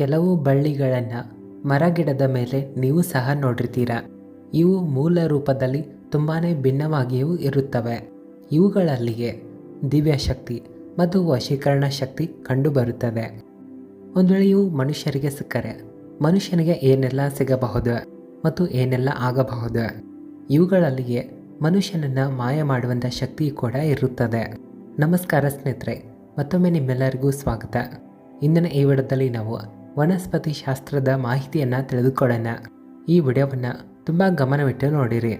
ಕೆಲವು ಬಳ್ಳಿಗಳನ್ನು ಮರಗಿಡದ ಮೇಲೆ ನೀವು ಸಹ ನೋಡಿರ್ತೀರ. ಇವು ಮೂಲ ರೂಪದಲ್ಲಿ ತುಂಬಾ ಭಿನ್ನವಾಗಿಯೂ ಇರುತ್ತವೆ. ಇವುಗಳಲ್ಲಿಗೆ ದಿವ್ಯ ಶಕ್ತಿ ಮತ್ತು ವಶೀಕರಣ ಶಕ್ತಿ ಕಂಡುಬರುತ್ತದೆ ಒಂದು ವೇಳೆ ಇವು ಮನುಷ್ಯರಿಗೆ ಸಿಕ್ಕರೆ, ಮನುಷ್ಯನಿಗೆ ಏನೆಲ್ಲ ಸಿಗಬಹುದು ಮತ್ತು ಏನೆಲ್ಲ ಆಗಬಹುದು? ಇವುಗಳಲ್ಲಿಗೆ ಮನುಷ್ಯನನ್ನು ಮಾಯ ಮಾಡುವಂಥ ಶಕ್ತಿ ಕೂಡ ಇರುತ್ತದೆ. ನಮಸ್ಕಾರ ಸ್ನೇಹಿತರೆ, ಮತ್ತೊಮ್ಮೆ ನಿಮ್ಮೆಲ್ಲರಿಗೂ ಸ್ವಾಗತ. ಇಂದಿನ ಈ ವಿಡದಲ್ಲಿ ನಾವು ವನಸ್ಪತಿ ಶಾಸ್ತ್ರದ ಮಾಹಿತಿಯನ್ನು ತಿಳಿದುಕೊಳ್ಳೋಣ. ಈ ವಿಡಿಯೋವನ್ನು ತುಂಬ ಗಮನವಿಟ್ಟು ನೋಡಿರಿ.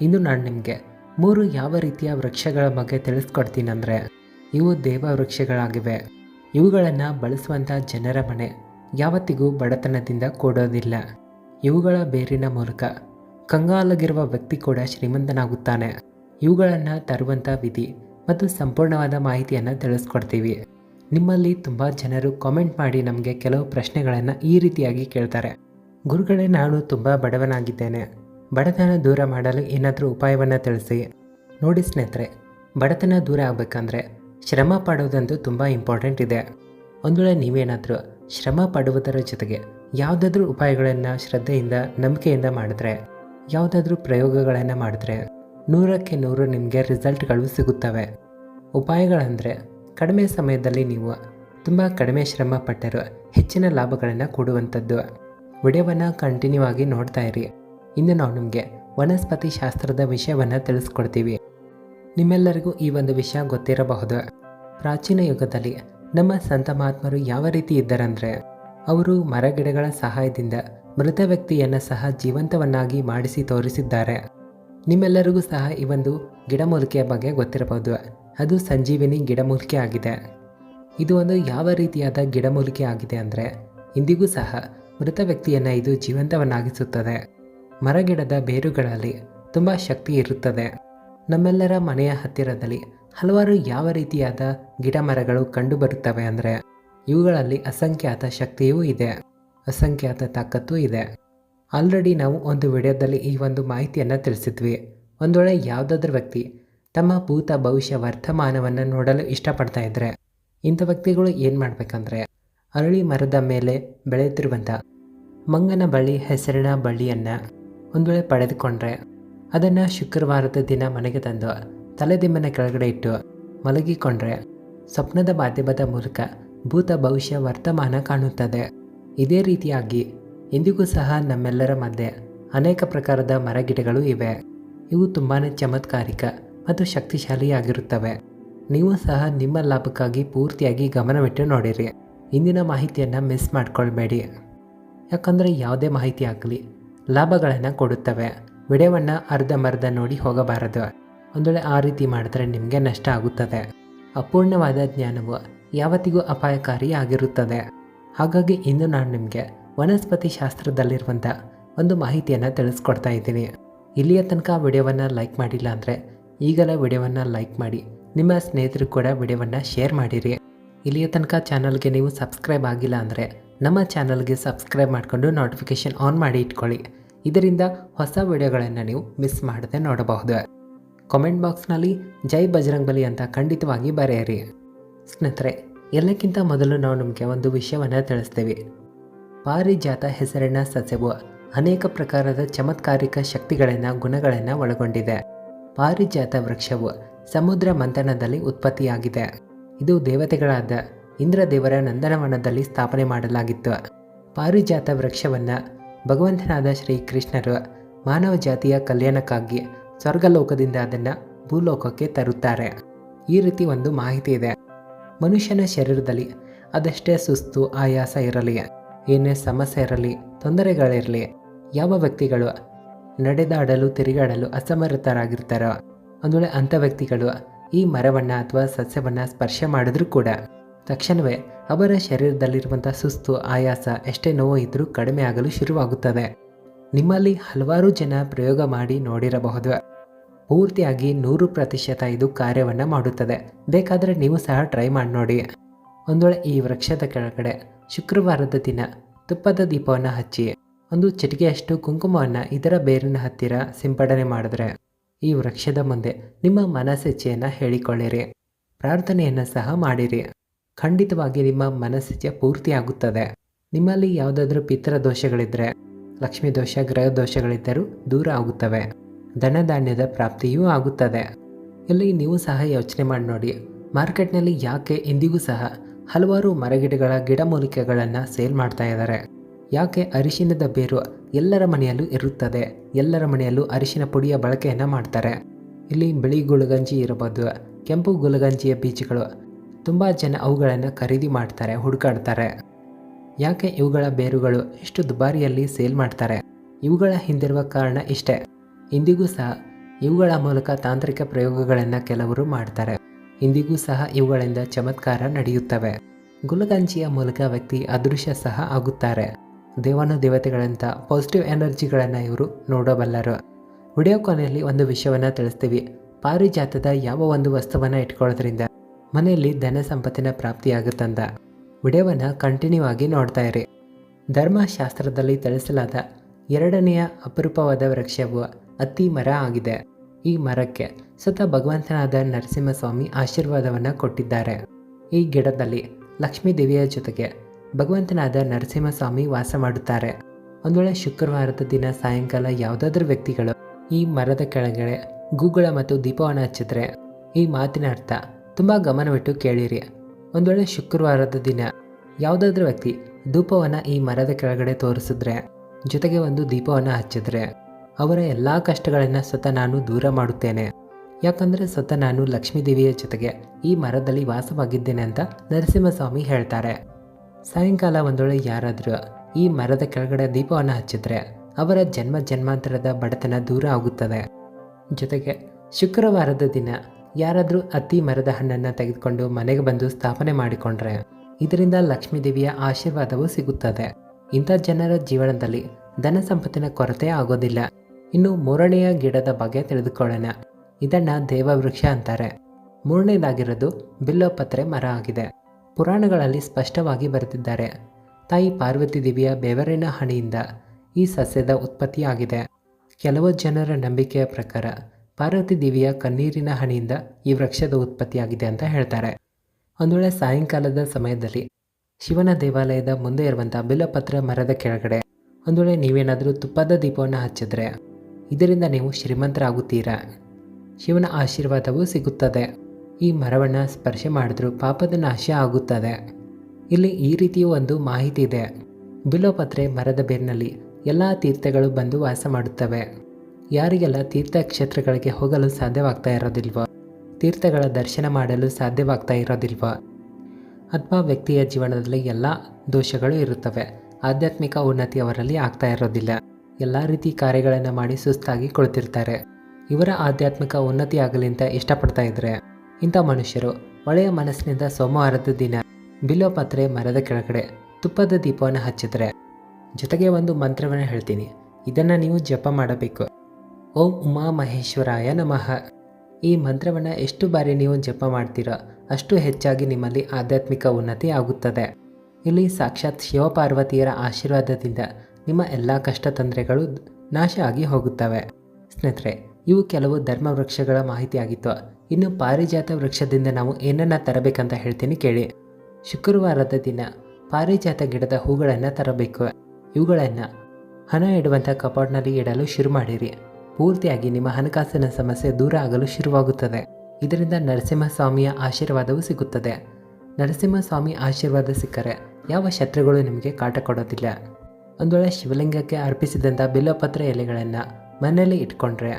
ಇಂದು ನಾನು ನಿಮಗೆ ಮೂರು ಯಾವ ರೀತಿಯ ವೃಕ್ಷಗಳ ಬಗ್ಗೆ ತಿಳಿಸ್ಕೊಡ್ತೀನಿ ಅಂದರೆ, ಇವು ದೇವ ವೃಕ್ಷಗಳಾಗಿವೆ. ಇವುಗಳನ್ನು ಬಳಸುವಂಥ ಜನರ ಮನೆ ಯಾವತ್ತಿಗೂ ಬಡತನದಿಂದ ಕೂಡೋದಿಲ್ಲ. ಇವುಗಳ ಬೇರಿನ ಮೂಲಕ ಕಂಗಾಲಾಗಿರುವ ವ್ಯಕ್ತಿ ಕೂಡ ಶ್ರೀಮಂತನಾಗುತ್ತಾನೆ. ಇವುಗಳನ್ನು ತರುವಂಥ ವಿಧಿ ಮತ್ತು ಸಂಪೂರ್ಣವಾದ ಮಾಹಿತಿಯನ್ನು ತಿಳಿಸ್ಕೊಡ್ತೀವಿ. ನಿಮ್ಮಲ್ಲಿ ತುಂಬ ಜನರು ಕಾಮೆಂಟ್ ಮಾಡಿ ನಮಗೆ ಕೆಲವು ಪ್ರಶ್ನೆಗಳನ್ನು ಈ ರೀತಿಯಾಗಿ ಕೇಳ್ತಾರೆ. ಗುರುಗಳೇ, ನಾನು ತುಂಬ ಬಡವನಾಗಿದ್ದೇನೆ. ಬಡತನ ದೂರ ಮಾಡಲು ಏನಾದರೂ ಉಪಾಯವನ್ನು ತಿಳಿಸಿ. ನೋಡಿ ಸ್ನೇಹಿತರೆ, ಬಡತನ ದೂರ ಆಗಬೇಕಂದ್ರೆ ಶ್ರಮ ಪಡೋದಂತೂ ತುಂಬ ಇಂಪಾರ್ಟೆಂಟ್ ಇದೆ. ಒಂದು ವೇಳೆ ನೀವೇನಾದರೂ ಶ್ರಮ ಪಡುವುದರ ಜೊತೆಗೆ ಯಾವುದಾದ್ರೂ ಉಪಾಯಗಳನ್ನು ಶ್ರದ್ಧೆಯಿಂದ, ನಂಬಿಕೆಯಿಂದ ಮಾಡಿದ್ರೆ, ಯಾವುದಾದ್ರೂ ಪ್ರಯೋಗಗಳನ್ನು ಮಾಡಿದ್ರೆ ನೂರಕ್ಕೆ ನೂರು ನಿಮಗೆ ರಿಸಲ್ಟ್ಗಳು ಸಿಗುತ್ತವೆ. ಉಪಾಯಗಳಂದರೆ ಕಡಿಮೆ ಸಮಯದಲ್ಲಿ ನೀವು ತುಂಬ ಕಡಿಮೆ ಶ್ರಮ ಪಟ್ಟರು ಹೆಚ್ಚಿನ ಲಾಭಗಳನ್ನು ಕೊಡುವಂಥದ್ದು. ವಿಡಿಯೋವನ್ನು ಕಂಟಿನ್ಯೂ ಆಗಿ ನೋಡ್ತಾ ಇರಿ. ಇನ್ನು ನಾವು ನಿಮಗೆ ವನಸ್ಪತಿ ಶಾಸ್ತ್ರದ ವಿಷಯವನ್ನು ತಿಳಿಸ್ಕೊಡ್ತೀವಿ. ನಿಮ್ಮೆಲ್ಲರಿಗೂ ಈ ಒಂದು ವಿಷಯ ಗೊತ್ತಿರಬಹುದು. ಪ್ರಾಚೀನ ಯುಗದಲ್ಲಿ ನಮ್ಮ ಸಂತ ಮಹಾತ್ಮರು ಯಾವ ರೀತಿ ಇದ್ದರಂದರೆ, ಅವರು ಮರಗಿಡಗಳ ಸಹಾಯದಿಂದ ಮೃತ ವ್ಯಕ್ತಿಯನ್ನು ಸಹ ಜೀವಂತವನ್ನಾಗಿ ಮಾಡಿಸಿ ತೋರಿಸಿದ್ದಾರೆ. ನಿಮ್ಮೆಲ್ಲರಿಗೂ ಸಹ ಈ ಒಂದು ಗಿಡಮೂಲಿಕೆಯ ಬಗ್ಗೆ ಗೊತ್ತಿರಬಹುದು. ಅದು ಸಂಜೀವಿನಿ ಗಿಡಮೂಲಿಕೆ ಆಗಿದೆ. ಇದು ಒಂದು ಯಾವ ರೀತಿಯಾದ ಗಿಡಮೂಲಿಕೆ ಆಗಿದೆ ಅಂದರೆ, ಇಂದಿಗೂ ಸಹ ಮೃತ ವ್ಯಕ್ತಿಯನ್ನು ಇದು ಜೀವಂತವನ್ನಾಗಿಸುತ್ತದೆ. ಮರಗಿಡದ ಬೇರುಗಳಲ್ಲಿ ತುಂಬ ಶಕ್ತಿ ಇರುತ್ತದೆ. ನಮ್ಮೆಲ್ಲರ ಮನೆಯ ಹತ್ತಿರದಲ್ಲಿ ಹಲವಾರು ಯಾವ ರೀತಿಯಾದ ಗಿಡ ಮರಗಳು ಕಂಡುಬರುತ್ತವೆ ಅಂದರೆ, ಇವುಗಳಲ್ಲಿ ಅಸಂಖ್ಯಾತ ಶಕ್ತಿಯೂ ಇದೆ. ಅಸಂಖ್ಯಾತ ತಾಕತ್ತೂ ಇದೆ. ಆಲ್ರೆಡಿ ನಾವು ಒಂದು ವಿಡಿಯೋದಲ್ಲಿ ಈ ಒಂದು ಮಾಹಿತಿಯನ್ನು ತಿಳಿಸಿದ್ವಿ. ಒಂದು ವೇಳೆ ಯಾವುದಾದ್ರೂ ವ್ಯಕ್ತಿ ತಮ್ಮ ಭೂತ ಭವಿಷ್ಯ ವರ್ತಮಾನವನ್ನು ನೋಡಲು ಇಷ್ಟಪಡ್ತಾ ಇದ್ದರೆ ಇಂಥ ವ್ಯಕ್ತಿಗಳು ಏನು ಮಾಡಬೇಕಂದ್ರೆ, ಅರಳಿ ಮರದ ಮೇಲೆ ಬೆಳೆಯುತ್ತಿರುವಂಥ ಮಂಗನ ಬಳ್ಳಿ, ಹೆಸರಿನ ಬಳ್ಳಿಯನ್ನು ಒಂದು ವೇಳೆ ಪಡೆದುಕೊಂಡ್ರೆ, ಅದನ್ನು ಶುಕ್ರವಾರದ ದಿನ ಮನೆಗೆ ತಂದು ತಲೆದಿಮ್ಮನ ಕೆಳಗಡೆ ಇಟ್ಟು ಮಲಗಿಕೊಂಡ್ರೆ, ಸ್ವಪ್ನದ ಮಾಧ್ಯಮದ ಮೂಲಕ ಭೂತ ಭವಿಷ್ಯ ವರ್ತಮಾನ ಕಾಣುತ್ತದೆ. ಇದೇ ರೀತಿಯಾಗಿ ಇಂದಿಗೂ ಸಹ ನಮ್ಮೆಲ್ಲರ ಮಧ್ಯೆ ಅನೇಕ ಪ್ರಕಾರದ ಮರಗಿಡಗಳು ಇವೆ. ಇವು ತುಂಬಾ ಚಮತ್ಕಾರಿಕ ಮತ್ತು ಶಕ್ತಿಶಾಲಿಯಾಗಿರುತ್ತವೆ. ನೀವು ಸಹ ನಿಮ್ಮ ಲಾಭಕ್ಕಾಗಿ ಪೂರ್ತಿಯಾಗಿ ಗಮನವಿಟ್ಟು ನೋಡಿರಿ. ಇಂದಿನ ಮಾಹಿತಿಯನ್ನು ಮಿಸ್ ಮಾಡಿಕೊಳ್ಬೇಡಿ. ಯಾಕಂದರೆ ಯಾವುದೇ ಮಾಹಿತಿ ಆಗಲಿ, ಲಾಭಗಳನ್ನು ಕೊಡುತ್ತವೆ. ವಿಡಿಯೋವನ್ನು ಅರ್ಧಂಬರ್ಧ ನೋಡಿ ಹೋಗಬಾರದು. ಒಂದು ಆ ರೀತಿ ಮಾಡಿದ್ರೆ ನಿಮಗೆ ನಷ್ಟ ಆಗುತ್ತದೆ. ಅಪೂರ್ಣವಾದ ಜ್ಞಾನವು ಯಾವತ್ತಿಗೂ ಅಪಾಯಕಾರಿ ಆಗಿರುತ್ತದೆ. ಹಾಗಾಗಿ ಇಂದು ನಾನು ನಿಮಗೆ ವನಸ್ಪತಿ ಶಾಸ್ತ್ರದಲ್ಲಿರುವಂಥ ಒಂದು ಮಾಹಿತಿಯನ್ನು ತಿಳಿಸ್ಕೊಡ್ತಾ ಇದ್ದೀನಿ. ಇಲ್ಲಿಯ ತನಕ ವಿಡಿಯೋವನ್ನು ಲೈಕ್ ಮಾಡಿಲ್ಲ ಅಂದರೆ ಈಗಲೇ ವಿಡಿಯೋವನ್ನು ಲೈಕ್ ಮಾಡಿ. ನಿಮ್ಮ ಸ್ನೇಹಿತರು ಕೂಡ ವಿಡಿಯೋವನ್ನು ಶೇರ್ ಮಾಡಿರಿ. ಇಲ್ಲಿಯ ತನಕ ಚಾನಲ್ಗೆ ನೀವು ಸಬ್ಸ್ಕ್ರೈಬ್ ಆಗಿಲ್ಲ ಅಂದರೆ ನಮ್ಮ ಚಾನಲ್ಗೆ ಸಬ್ಸ್ಕ್ರೈಬ್ ಮಾಡಿಕೊಂಡು ನೋಟಿಫಿಕೇಷನ್ ಆನ್ ಮಾಡಿ ಇಟ್ಕೊಳ್ಳಿ. ಇದರಿಂದ ಹೊಸ ವಿಡಿಯೋಗಳನ್ನು ನೀವು ಮಿಸ್ ಮಾಡದೆ ನೋಡಬಹುದು. ಕಾಮೆಂಟ್ ಬಾಕ್ಸ್ನಲ್ಲಿ ಜೈ ಬಜರಂಗ್ ಬಲಿ ಅಂತ ಖಂಡಿತವಾಗಿ ಬರೆಯಿರಿ. ಸ್ನೇಹಿತರೆ, ಎಲ್ಲಕ್ಕಿಂತ ಮೊದಲು ನಾವು ನಿಮಗೆ ಒಂದು ವಿಷಯವನ್ನು ತಿಳಿಸ್ತೀವಿ. ಪಾರಿಜಾತ ಹೆಸರಿನ ಸಸ್ಯವು ಅನೇಕ ಪ್ರಕಾರದ ಚಮತ್ಕಾರಿಕ ಶಕ್ತಿಗಳನ್ನು ಗುಣಗಳನ್ನು ಒಳಗೊಂಡಿದೆ. ಪಾರಿಜಾತ ವೃಕ್ಷವು ಸಮುದ್ರ ಮಂಥನದಲ್ಲಿ ಉತ್ಪತ್ತಿಯಾಗಿದೆ. ಇದು ದೇವತೆಗಳಾದ ಇಂದ್ರದೇವರ ನಂದನವನದಲ್ಲಿ ಸ್ಥಾಪನೆ ಮಾಡಲಾಗಿತ್ತು. ಪಾರಿಜಾತ ವೃಕ್ಷವನ್ನು ಭಗವಂತನಾದ ಶ್ರೀಕೃಷ್ಣರು ಮಾನವ ಜಾತಿಯ ಕಲ್ಯಾಣಕ್ಕಾಗಿ ಸ್ವರ್ಗಲೋಕದಿಂದ ಅದನ್ನು ಭೂಲೋಕಕ್ಕೆ ತರುತ್ತಾರೆ. ಈ ರೀತಿ ಒಂದು ಮಾಹಿತಿ ಇದೆ. ಮನುಷ್ಯನ ಶರೀರದಲ್ಲಿ ಅದಷ್ಟೇ ಸುಸ್ತು, ಆಯಾಸ ಇರಲಿ. ಏನೇ ಸಮಸ್ಯೆ ಇರಲಿ, ತೊಂದರೆಗಳಿರಲಿ, ಯಾವ ವ್ಯಕ್ತಿಗಳು ನಡೆದಾಡಲು, ತಿರುಗಾಡಲು ಅಸಮರ್ಥರಾಗಿರ್ತಾರೋ. ಅಂದರೆ ಅಂಥ ವ್ಯಕ್ತಿಗಳು ಈ ಮರವನ್ನು ಅಥವಾ ಸಸ್ಯವನ್ನು ಸ್ಪರ್ಶ ಮಾಡಿದ್ರೂ ಕೂಡ ತಕ್ಷಣವೇ ಅವರ ಶರೀರದಲ್ಲಿರುವಂಥ ಸುಸ್ತು, ಆಯಾಸ, ಎಷ್ಟೇ ನೋವು ಇದ್ದರೂ ಕಡಿಮೆ ಆಗಲು ಶುರುವಾಗುತ್ತದೆ. ನಿಮ್ಮಲ್ಲಿ ಹಲವಾರು ಜನ ಪ್ರಯೋಗ ಮಾಡಿ ನೋಡಿರಬಹುದು. ಪೂರ್ತಿಯಾಗಿ ನೂರು ಪ್ರತಿಶತ ಇದು ಕಾರ್ಯವನ್ನು ಮಾಡುತ್ತದೆ. ಬೇಕಾದರೆ ನೀವು ಸಹ ಟ್ರೈ ಮಾಡಿ ನೋಡಿ. ಒಂದು ವೇಳೆ ಈ ವೃಕ್ಷದ ಕೆಳಗಡೆ ಶುಕ್ರವಾರದ ದಿನ ತುಪ್ಪದ ದೀಪವನ್ನು ಹಚ್ಚಿ. ಒಂದು ಚಿಟಿಕೆಯಷ್ಟು ಕುಂಕುಮವನ್ನು ಇದರ ಬೇರಿನ ಹತ್ತಿರ ಸಿಂಪಡಣೆ ಮಾಡಿದ್ರೆ ಈ ವೃಕ್ಷದ ಮುಂದೆ ನಿಮ್ಮ ಮನಸ್ಸಿಚ್ಛೆಯನ್ನು ಹೇಳಿಕೊಳ್ಳಿರಿ. ಪ್ರಾರ್ಥನೆಯನ್ನು ಸಹ ಮಾಡಿರಿ. ಖಂಡಿತವಾಗಿ ನಿಮ್ಮ ಮನಸ್ಸಿಚ್ಛೆ ಪೂರ್ತಿಯಾಗುತ್ತದೆ. ನಿಮ್ಮಲ್ಲಿ ಯಾವುದಾದ್ರೂ ಪಿತರ ದೋಷಗಳಿದ್ದರೆ ಲಕ್ಷ್ಮಿ ದೋಷ, ಗ್ರಹ ದೋಷಗಳಿದ್ದರೂ ದೂರ ಆಗುತ್ತವೆ. ಧನಧಾನ್ಯದ ಪ್ರಾಪ್ತಿಯೂ ಆಗುತ್ತದೆ. ಇಲ್ಲಿ ನೀವು ಸಹ ಯೋಚನೆ ಮಾಡಿ ನೋಡಿ. ಮಾರ್ಕೆಟ್ನಲ್ಲಿ ಯಾಕೆ ಇಂದಿಗೂ ಸಹ ಹಲವಾರು ಮರಗಿಡಗಳ ಗಿಡಮೂಲಿಕೆಗಳನ್ನು ಸೇಲ್ ಮಾಡ್ತಾ ಇದ್ದಾರೆ. ಯಾಕೆ ಅರಿಶಿನದ ಬೇರು ಎಲ್ಲರ ಮನೆಯಲ್ಲೂ ಇರುತ್ತದೆ? ಎಲ್ಲರ ಮನೆಯಲ್ಲೂ ಅರಿಶಿನ ಪುಡಿಯ ಬಳಕೆಯನ್ನು ಮಾಡ್ತಾರೆ. ಇಲ್ಲಿ ಬಿಳಿ ಗುಳಗಂಜಿ ಇರಬಹುದು ಕೆಂಪು ಗುಲಗಂಜಿಯ ಬೀಜಗಳು ತುಂಬ ಜನ ಅವುಗಳನ್ನು ಖರೀದಿ ಮಾಡ್ತಾರೆ, ಹುಡುಕಾಡ್ತಾರೆ. ಯಾಕೆ ಇವುಗಳ ಬೇರುಗಳು ಇಷ್ಟು ದುಬಾರಿಯಲ್ಲಿ ಸೇಲ್ ಮಾಡ್ತಾರೆ? ಇವುಗಳ ಹಿಂದಿರುವ ಕಾರಣ ಇಷ್ಟೇ. ಇಂದಿಗೂ ಸಹ ಇವುಗಳ ಮೂಲಕ ತಾಂತ್ರಿಕ ಪ್ರಯೋಗಗಳನ್ನು ಕೆಲವರು ಮಾಡ್ತಾರೆ. ಇಂದಿಗೂ ಸಹ ಇವುಗಳಿಂದ ಚಮತ್ಕಾರ ನಡೆಯುತ್ತವೆ. ಗುಲಗಂಜಿಯ ಮೂಲಕ ವ್ಯಕ್ತಿ ಅದೃಶ್ಯ ಸಹ ಆಗುತ್ತಾರೆ. ದೇವಾನು ದೇವತೆಗಳಂತ ಪಾಸಿಟಿವ್ ಎನರ್ಜಿಗಳನ್ನು ಇವರು ನೋಡಬಲ್ಲರು. ವಿಡಿಯೋ ಕೊನೆಯಲ್ಲಿ ಒಂದು ವಿಷಯವನ್ನು ತಿಳಿಸ್ತೀವಿ. ಪಾರಿಜಾತದ ಯಾವ ಒಂದು ವಸ್ತುವನ್ನು ಇಟ್ಕೊಳ್ಳೋದ್ರಿಂದ ಮನೆಯಲ್ಲಿ ಧನ ಸಂಪತ್ತಿನ ಪ್ರಾಪ್ತಿಯಾಗುತ್ತಂದ ವಿಡಿಯೋವನ್ನು ಕಂಟಿನ್ಯೂ ಆಗಿ ನೋಡ್ತಾ ಇರಿ. ಧರ್ಮಶಾಸ್ತ್ರದಲ್ಲಿ ತಿಳಿಸಲಾದ ಎರಡನೆಯ ಅಪರೂಪವಾದ ವೃಕ್ಷವು ಅತ್ತಿ ಮರ ಆಗಿದೆ. ಈ ಮರಕ್ಕೆ ಸ್ವತಃ ಭಗವಂತನಾದ ನರಸಿಂಹಸ್ವಾಮಿ ಆಶೀರ್ವಾದವನ್ನು ಕೊಟ್ಟಿದ್ದಾರೆ. ಈ ಗಿಡದಲ್ಲಿ ಲಕ್ಷ್ಮೀ ದೇವಿಯ ಜೊತೆಗೆ ಭಗವಂತನಾದ ನರಸಿಂಹಸ್ವಾಮಿ ವಾಸ ಮಾಡುತ್ತಾರೆ. ಒಂದು ವೇಳೆ ಶುಕ್ರವಾರದ ದಿನ ಸಾಯಂಕಾಲ ಯಾವುದಾದ್ರೂ ವ್ಯಕ್ತಿಗಳು ಈ ಮರದ ಕೆಳಗಡೆ ಗೂಗುಳ ಮತ್ತು ದೀಪವನ್ನು ಹಚ್ಚಿದ್ರೆ ಈ ಮಾತಿನ ಅರ್ಥ ತುಂಬ ಗಮನವಿಟ್ಟು ಕೇಳಿರಿ. ಒಂದು ವೇಳೆ ಶುಕ್ರವಾರದ ದಿನ ಯಾವುದಾದ್ರೂ ವ್ಯಕ್ತಿ ಧೂಪವನ್ನು ಈ ಮರದ ಕೆಳಗಡೆ ತೋರಿಸಿದ್ರೆ, ಜೊತೆಗೆ ಒಂದು ದೀಪವನ್ನು ಹಚ್ಚಿದ್ರೆ ಅವರ ಎಲ್ಲ ಕಷ್ಟಗಳನ್ನು ಸ್ವತಃ ನಾನು ದೂರ ಮಾಡುತ್ತೇನೆ. ಯಾಕಂದರೆ ಸ್ವತಃ ನಾನು ಲಕ್ಷ್ಮೀದೇವಿಯ ಜೊತೆಗೆ ಈ ಮರದಲ್ಲಿ ವಾಸವಾಗಿದ್ದೇನೆ ಅಂತ ನರಸಿಂಹಸ್ವಾಮಿ ಹೇಳ್ತಾರೆ. ಸಾಯಂಕಾಲ ಒಂದೊಳ್ಳೆ ಯಾರಾದರೂ ಈ ಮರದ ಕೆಳಗಡೆ ದೀಪವನ್ನು ಹಚ್ಚಿದ್ರೆ ಅವರ ಜನ್ಮ ಜನ್ಮಾಂತರದ ಬಡತನ ದೂರ ಆಗುತ್ತದೆ. ಜೊತೆಗೆ ಶುಕ್ರವಾರದ ದಿನ ಯಾರಾದರೂ ಅತಿ ಮರದ ಹಣ್ಣನ್ನು ತೆಗೆದುಕೊಂಡು ಮನೆಗೆ ಬಂದು ಸ್ಥಾಪನೆ ಮಾಡಿಕೊಂಡ್ರೆ ಇದರಿಂದ ಲಕ್ಷ್ಮೀ ದೇವಿಯ ಆಶೀರ್ವಾದವು ಸಿಗುತ್ತದೆ. ಇಂಥ ಜನರ ಜೀವನದಲ್ಲಿ ಧನ ಸಂಪತ್ತಿನ ಕೊರತೆ ಆಗೋದಿಲ್ಲ. ಇನ್ನು ಮೂರನೆಯ ಗಿಡದ ಬಗ್ಗೆ ತಿಳಿದುಕೊಳ್ಳೋಣ. ಇದನ್ನ ದೇವವೃಕ್ಷ ಅಂತಾರೆ. ಮೂರನೇದಾಗಿರೋದು ಬಿಲ್ಲೋಪತ್ರೆ ಮರ ಆಗಿದೆ. ಪುರಾಣಗಳಲ್ಲಿ ಸ್ಪಷ್ಟವಾಗಿ ಬರೆದಿದ್ದಾರೆ. ತಾಯಿ ಪಾರ್ವತಿ ದೇವಿಯ ಬೆವರಿನ ಹಣಿಯಿಂದ ಈ ಸಸ್ಯದ ಉತ್ಪತ್ತಿಯಾಗಿದೆ. ಕೆಲವು ಜನರ ನಂಬಿಕೆಯ ಪ್ರಕಾರ ಪಾರ್ವತಿ ದೇವಿಯ ಕಣ್ಣೀರಿನ ಹಣಿಯಿಂದ ಈ ವೃಕ್ಷದ ಉತ್ಪತ್ತಿಯಾಗಿದೆ ಅಂತ ಹೇಳ್ತಾರೆ. ಒಂದು ವೇಳೆ ಸಾಯಂಕಾಲದ ಸಮಯದಲ್ಲಿ ಶಿವನ ದೇವಾಲಯದ ಮುಂದೆ ಇರುವಂಥ ಬಿಲ್ಲಪತ್ರ ಮರದ ಕೆಳಗಡೆ ಒಂದು ವೇಳೆ ನೀವೇನಾದರೂ ತುಪ್ಪದ ದೀಪವನ್ನು ಹಚ್ಚಿದ್ರೆ ಇದರಿಂದ ನೀವು ಶ್ರೀಮಂತರಾಗುತ್ತೀರಾ? ಶಿವನ ಆಶೀರ್ವಾದವೂ ಸಿಗುತ್ತದೆ. ಈ ಮರವನ್ನು ಸ್ಪರ್ಶ ಮಾಡಿದ್ರೂ ಪಾಪದ ನಾಶ ಆಗುತ್ತದೆ. ಇಲ್ಲಿ ಈ ರೀತಿಯ ಒಂದು ಮಾಹಿತಿ ಇದೆ. ಬಿಲೋಪತ್ರೆ ಮರದ ಬೇರಿನಲ್ಲಿ ಎಲ್ಲ ತೀರ್ಥಗಳು ಬಂದು ವಾಸ ಮಾಡುತ್ತವೆ. ಯಾರಿಗೆಲ್ಲ ತೀರ್ಥಕ್ಷೇತ್ರಗಳಿಗೆ ಹೋಗಲು ಸಾಧ್ಯವಾಗ್ತಾ ಇರೋದಿಲ್ವೋ, ತೀರ್ಥಗಳ ದರ್ಶನ ಮಾಡಲು ಸಾಧ್ಯವಾಗ್ತಾ ಇರೋದಿಲ್ವೋ ಅಥವಾ ವ್ಯಕ್ತಿಯ ಜೀವನದಲ್ಲಿ ಎಲ್ಲ ದೋಷಗಳು ಇರುತ್ತವೆ. ಆಧ್ಯಾತ್ಮಿಕ ಉನ್ನತಿ ಅವರಲ್ಲಿ ಆಗ್ತಾ ಇರೋದಿಲ್ಲ. ಎಲ್ಲ ರೀತಿ ಕಾರ್ಯಗಳನ್ನು ಮಾಡಿ ಸುಸ್ತಾಗಿ ಕುಳಿತಿರ್ತಾರೆ. ಇವರ ಆಧ್ಯಾತ್ಮಿಕ ಉನ್ನತಿ ಆಗಲಿ ಅಂತ ಇಷ್ಟಪಡ್ತಾ ಇದ್ರೆ ಇಂಥ ಮನುಷ್ಯರು ಒಳೆಯ ಮನಸ್ಸಿನಿಂದ ಸೋಮವಾರದ ದಿನ. ಬಿಲ್ಲೋಪತ್ರೆ ಮರದ ಕೆಳಗಡೆ ತುಪ್ಪದ ದೀಪವನ್ನು ಹಚ್ಚಿದ್ರೆ. ಜೊತೆಗೆ ಒಂದು ಮಂತ್ರವನ್ನು ಹೇಳ್ತೀನಿ. ಇದನ್ನು ನೀವು ಜಪ ಮಾಡಬೇಕು. ಓಂ ಉಮಾ ಮಹೇಶ್ವರಾಯ ನಮಃ. ಈ ಮಂತ್ರವನ್ನು ಎಷ್ಟು ಬಾರಿ ನೀವು ಜಪ ಮಾಡ್ತೀರೋ ಅಷ್ಟು ಹೆಚ್ಚಾಗಿ ನಿಮ್ಮಲ್ಲಿ ಆಧ್ಯಾತ್ಮಿಕ ಉನ್ನತಿ ಆಗುತ್ತದೆ. ಇಲ್ಲಿ ಸಾಕ್ಷಾತ್ ಶಿವಪಾರ್ವತಿಯರ ಆಶೀರ್ವಾದದಿಂದ ನಿಮ್ಮ ಎಲ್ಲ ಕಷ್ಟ ತೊಂದರೆಗಳು ನಾಶ ಆಗಿ ಹೋಗುತ್ತವೆ. ಸ್ನೇಹಿತರೆ, ಇವು ಕೆಲವು ಧರ್ಮ ವೃಕ್ಷಗಳ ಮಾಹಿತಿಯಾಗಿತ್ತು. ಇನ್ನು ಪಾರಿಜಾತ ವೃಕ್ಷದಿಂದ ನಾವು ಏನನ್ನ ತರಬೇಕಂತ ಹೇಳ್ತೀನಿ ಕೇಳಿ. ಶುಕ್ರವಾರದ ದಿನ ಪಾರಿಜಾತ ಗಿಡದ ಹೂಗಳನ್ನು ತರಬೇಕು. ಇವುಗಳನ್ನು ಹಣ ಇಡುವಂಥ ಕಪಾಟ್ನಲ್ಲಿ ಇಡಲು ಶುರು ಮಾಡಿರಿ. ಪೂರ್ತಿಯಾಗಿ ನಿಮ್ಮ ಹಣಕಾಸಿನ ಸಮಸ್ಯೆ ದೂರ ಆಗಲು ಶುರುವಾಗುತ್ತದೆ. ಇದರಿಂದ ನರಸಿಂಹಸ್ವಾಮಿಯ ಆಶೀರ್ವಾದವೂ ಸಿಗುತ್ತದೆ. ನರಸಿಂಹಸ್ವಾಮಿ ಆಶೀರ್ವಾದ ಸಿಕ್ಕರೆ ಯಾವ ಶತ್ರುಗಳು ನಿಮಗೆ ಕಾಟ ಕೊಡೋದಿಲ್ಲ. ಒಂದು ವೇಳೆ ಶಿವಲಿಂಗಕ್ಕೆ ಅರ್ಪಿಸಿದಂಥ ಬಿಲ್ಲಪತ್ರ ಎಲೆಗಳನ್ನು ಮನೆಯಲ್ಲಿ ಇಟ್ಕೊಂಡ್ರೆ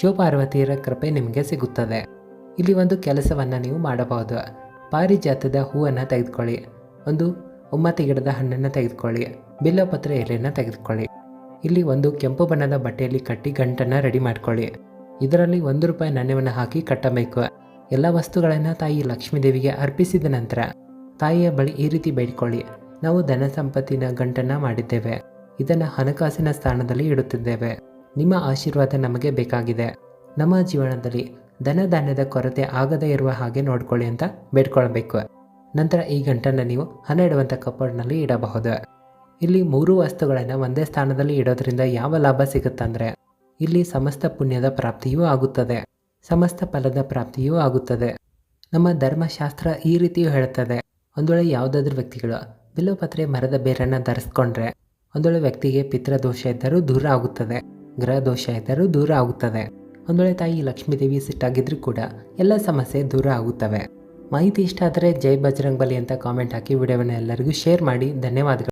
ಶಿವಪಾರ್ವತಿಯರ ಕೃಪೆ ನಿಮಗೆ ಸಿಗುತ್ತದೆ. ಇಲ್ಲಿ ಒಂದು ಕೆಲಸವನ್ನು ನೀವು ಮಾಡಬಹುದು. ಪಾರಿಜಾತದ ಹೂವನ್ನು ತೆಗೆದುಕೊಳ್ಳಿ. ಒಂದು ಒಮ್ಮತಿ ಗಿಡದ ಹಣ್ಣನ್ನು ತೆಗೆದುಕೊಳ್ಳಿ. ಬಿಲ್ಲಪತ್ರ ಎಲೆಯನ್ನು ತೆಗೆದುಕೊಳ್ಳಿ. ಇಲ್ಲಿ ಒಂದು ಕೆಂಪು ಬಣ್ಣದ ಬಟ್ಟೆಯಲ್ಲಿ ಕಟ್ಟಿ ಗಂಟನ್ನು ರೆಡಿ ಮಾಡ್ಕೊಳ್ಳಿ. ಇದರಲ್ಲಿ ಒಂದು ರೂಪಾಯಿ ನಾಣ್ಯವನ್ನು ಹಾಕಿ ಕಟ್ಟಬೇಕು. ಎಲ್ಲ ವಸ್ತುಗಳನ್ನು ತಾಯಿ ಲಕ್ಷ್ಮೀದೇವಿಗೆ ಅರ್ಪಿಸಿದ ನಂತರ ತಾಯಿಯ ಬಳಿ ಈ ರೀತಿ ಬೇಡಿಕೊಳ್ಳಿ. ನಾವು ಧನ ಸಂಪತ್ತಿನ ಗಂಟನ್ನು ಮಾಡಿದ್ದೇವೆ. ಇದನ್ನು ಹಣಕಾಸಿನ ಸ್ಥಾನದಲ್ಲಿ ಇಡುತ್ತಿದ್ದೇವೆ. ನಿಮ್ಮ ಆಶೀರ್ವಾದ ನಮಗೆ ಬೇಕಾಗಿದೆ. ನಮ್ಮ ಜೀವನದಲ್ಲಿ ಧನಧಾನ್ಯದ ಕೊರತೆ ಆಗದೇ ಇರುವ ಹಾಗೆ ನೋಡ್ಕೊಳ್ಳಿ ಅಂತ ಬೇಡ್ಕೊಳ್ಬೇಕು. ನಂತರ ಈ ಗಂಟನ್ನು ನೀವು ಹಣ ಇಡುವಂಥ ಕಪ್ಪಡ್ನಲ್ಲಿ ಇಡಬಹುದು. ಇಲ್ಲಿ ಮೂರು ವಸ್ತುಗಳನ್ನು ಒಂದೇ ಸ್ಥಾನದಲ್ಲಿ ಇಡೋದ್ರಿಂದ ಯಾವ ಲಾಭ ಸಿಗುತ್ತಂದ್ರೆ ಇಲ್ಲಿ ಸಮಸ್ತ ಪುಣ್ಯದ ಪ್ರಾಪ್ತಿಯೂ ಆಗುತ್ತದೆ. ಸಮಸ್ತ ಫಲದ ಪ್ರಾಪ್ತಿಯೂ ಆಗುತ್ತದೆ. ನಮ್ಮ ಧರ್ಮಶಾಸ್ತ್ರ ಈ ರೀತಿಯೂ ಹೇಳುತ್ತದೆ. ಒಂದೊಳೆ ಯಾವುದಾದ್ರೂ ವ್ಯಕ್ತಿಗಳು ಬಿಲ್ಲುಪತ್ರೆ ಮರದ ಬೇರನ್ನು ಧರಿಸ್ಕೊಂಡ್ರೆ ಒಂದೊಳೆ ವೇಳೆ ವ್ಯಕ್ತಿಗೆ ಪಿತೃದೋಷ ಇದ್ದರೂ ದೂರ ಆಗುತ್ತದೆ ಗ್ರಹ ದೋಷ ಇದ್ದರೂ ದೂರ ಆಗುತ್ತದೆ. ಒಂದು ವೇಳೆ ತಾಯಿ ಲಕ್ಷ್ಮೀದೇವಿ ಸಿಟ್ಟಾಗಿದ್ರು ಕೂಡ ಎಲ್ಲ ಸಮಸ್ಯೆ ದೂರ ಆಗುತ್ತವೆ. ಮಾಹಿತಿ ಇಷ್ಟ ಆದರೆ ಜೈ ಬಜರಂಗ್ ಬಲಿ ಅಂತ ಕಾಮೆಂಟ್ ಹಾಕಿ ವಿಡಿಯೋವನ್ನು ಎಲ್ಲರಿಗೂ ಶೇರ್ ಮಾಡಿ. ಧನ್ಯವಾದಗಳು.